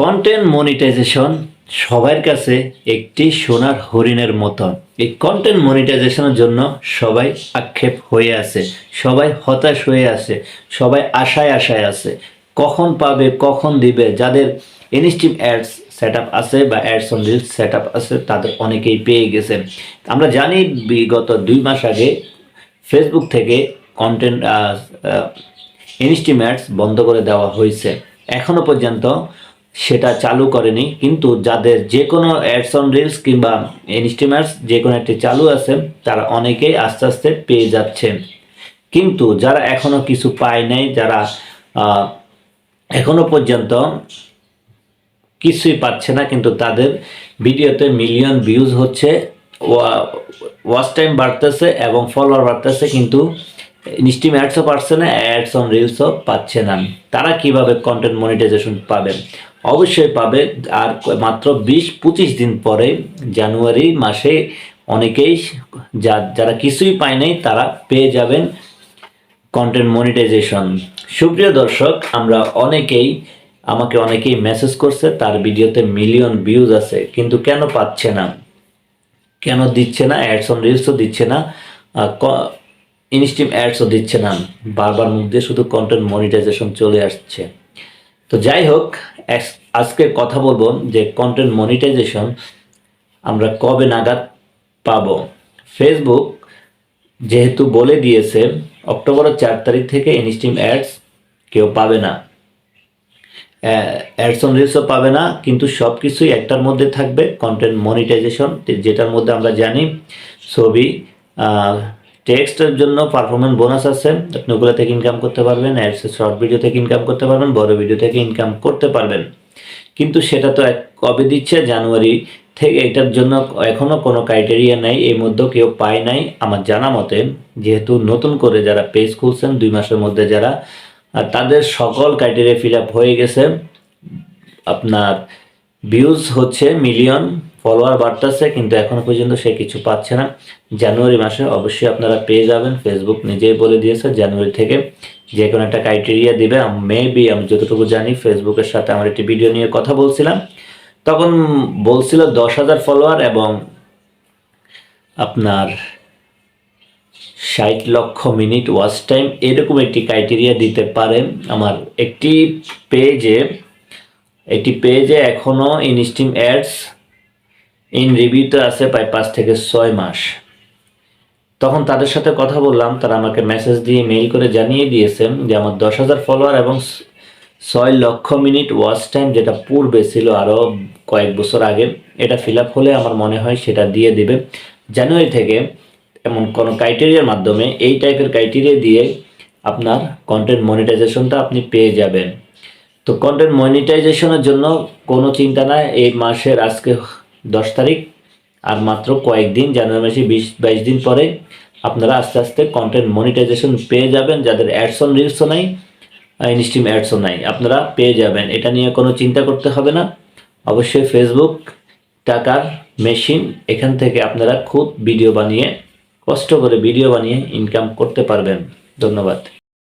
Content monetization সবার কাছে একটি সোনার হরিণের মতন। এই কন্টেন্ট মনিটাইজেশনের জন্য সবাই আক্ষেপ হয়ে আছে, সবাই হতাশ হয়ে আছে, সবাই আশায় আশায় আছে। কখন পাবে, কখন দিবে, যাদের ইনস্টিম অ্যাডস সেট আপ আছে বা ads on reels set up আছে, তাদের অনেকেই পেয়ে গেছে। আমরা জানি বিগত দুই মাস আগে ফেসবুক থেকে কন্টেন্ট ইনস্টিম অ্যাডস বন্ধ করে দেওয়া হয়েছে। এখনও পর্যন্ত সেটা চালু করেনি। কিন্তু যাদের যে কোনো অ্যাডস অন রিলস কিংবা ইনস্টিমেটস যে কোনো একটি চালু আছে, তারা অনেকেই আস্তে আস্তে পেয়ে যাচ্ছে। কিন্তু যারা এখনও কিছু পায় নাই, যারা এখনও পর্যন্ত কিছুই পাচ্ছে না, কিন্তু তাদের ভিডিওতে মিলিয়ন ভিউজ হচ্ছে ওয়াচ টাইম বাড়তেছে এবং ফলোয়ার বাড়তেছে, কিন্তু ইনস্টিম অ্যাডসও পাচ্ছে না অ্যাডস অন রিলসও পাচ্ছে না। তারা কীভাবে কন্টেন্ট মনিটাইজেশন পাবে? অবশ্যই পাবে। আর মাত্র বিশ, পঁচিশ দিন পরে জানুয়ারি মাসে অনেকেই যা, যারা কিছুই পায় নাই, তারা পেয়ে যাবেন কন্টেন্ট মনিটাইজেশন সুপ্রিয় দর্শক, আমরা অনেকেই, আমাকে অনেকেই মেসেজ করছে, তার ভিডিওতে মিলিয়ন ভিউজ আছে, কিন্তু কেন পাচ্ছে না? কেন দিচ্ছে না? অ্যাডস অন রিলসও দিচ্ছে না? ইনস্টিম অ্যাডসও দিচ্ছে না। বারবার মুখ দিয়ে শুধু কন্টেন্ট মনিটাইজেশন চলে আসছে। তো যাই হোক আজকে কথা বলব যে কন্টেন্ট মনিটাইজেশন আমরা কবে নাগাদ পাবো। ফেসবুক যেহেতু বলে দিয়েছে, অক্টোবরের চার তারিখ থেকে ইনস্টিম অ্যাডস কেউ পাবে না। অ্যাডস অন রিলসও পাবে না, কিন্তু সব কিছুই একটার মধ্যে থাকবে কন্টেন্ট মনিটাইজেশন যেটার মধ্যে আমরা জানি, ছবি টেক্সটের জন্য পারফরমেন্স বোনাস আছে। আপনি ওগুলো থেকে ইনকাম করতে পারবেন অ্যাডস শর্ট ভিডিও থেকে ইনকাম করতে পারবেন, বড় ভিডিও থেকে ইনকাম করতে পারবেন। কিন্তু সেটা তো এক কবে দিচ্ছে? জানুয়ারি থেকে এটার জন্য এখনও কোনো ক্রাইটেরিয়া নাই, এর মধ্যেও কেউ পায় নাই। আমার জানা মতে, যেহেতু নতুন করে যারা পেজ খুলছেন, দুই মাসের মধ্যে যারা তাদের সকল ক্রাইটেরিয়া ফিল আপ হয়ে গেছে। আপনার ভিউজ হচ্ছে মিলিয়ন ফলোয়ার বাড়তেছে, কিন্তু এখনও পর্যন্ত সে কিছু পাচ্ছে না। জানুয়ারি মাসে অবশ্যই আপনারা পেয়ে যাবেন। ফেসবুক নিজেই বলে দিয়েছে, জানুয়ারি থেকে যে কোনো একটা ক্রাইটেরিয়া দিবে। মেবি আমি যতটুকু জানি ফেসবুকের সাথে আমার একটি ভিডিও নিয়ে কথা বলছিলাম। তখন বলছিল দশ হাজার ফলোয়ার এবং আপনার ষাট লক্ষ মিনিট ওয়াচ টাইম এরকম একটি ক্রাইটেরিয়া দিতে পারে। আমার একটি পেজে একটি পেজে এখনও ইনস্টিম অ্যাডস ইন রিভিউতে আছে প্রায় পাঁচ থেকে ছয় মাস। তখন তাদের সাথে কথা বললাম, তারা আমাকে মেসেজ দিয়ে মেইল করে জানিয়ে দিয়েছেন যে আমার দশ হাজার ফলোয়ার এবং ছয় লক্ষ মিনিট ওয়াচ টাইম যেটা পূর্বে ছিল আরও কয়েক বছর আগে, এটা ফিল আপ হলে আমার মনে হয় সেটা দিয়ে দেবে। জানুয়ারি থেকে এমন কোনো ক্রাইটেরিয়ার মাধ্যমে এই টাইপের ক্রাইটেরিয়া দিয়ে আপনার কন্টেন্ট মনিটাইজেশনটা আপনি পেয়ে যাবেন। তো কন্টেন্ট মনিটাইজেশনের জন্য কোনো চিন্তা নাই, এই মাসের আজকে দশ তারিখ আর মাত্র কয়েকদিন, জানুয়ারি মাসে বিশ, বাইশ দিন পরে আপনারা আস্তে আস্তে কন্টেন্ট মনিটাইজেশন পেয়ে যাবেন, যাদের অ্যাডস অন রিলসও নাই ইনস্টিম অ্যাডসও নাই, আপনারা পেয়ে যাবেন। এটা নিয়ে কোনো চিন্তা করতে হবে না। অবশ্যই ফেসবুক টাকার মেশিন এখান থেকে আপনারা খুব ভিডিও বানিয়ে, কষ্ট করে ভিডিও বানিয়ে ইনকাম করতে পারবেন। ধন্যবাদ।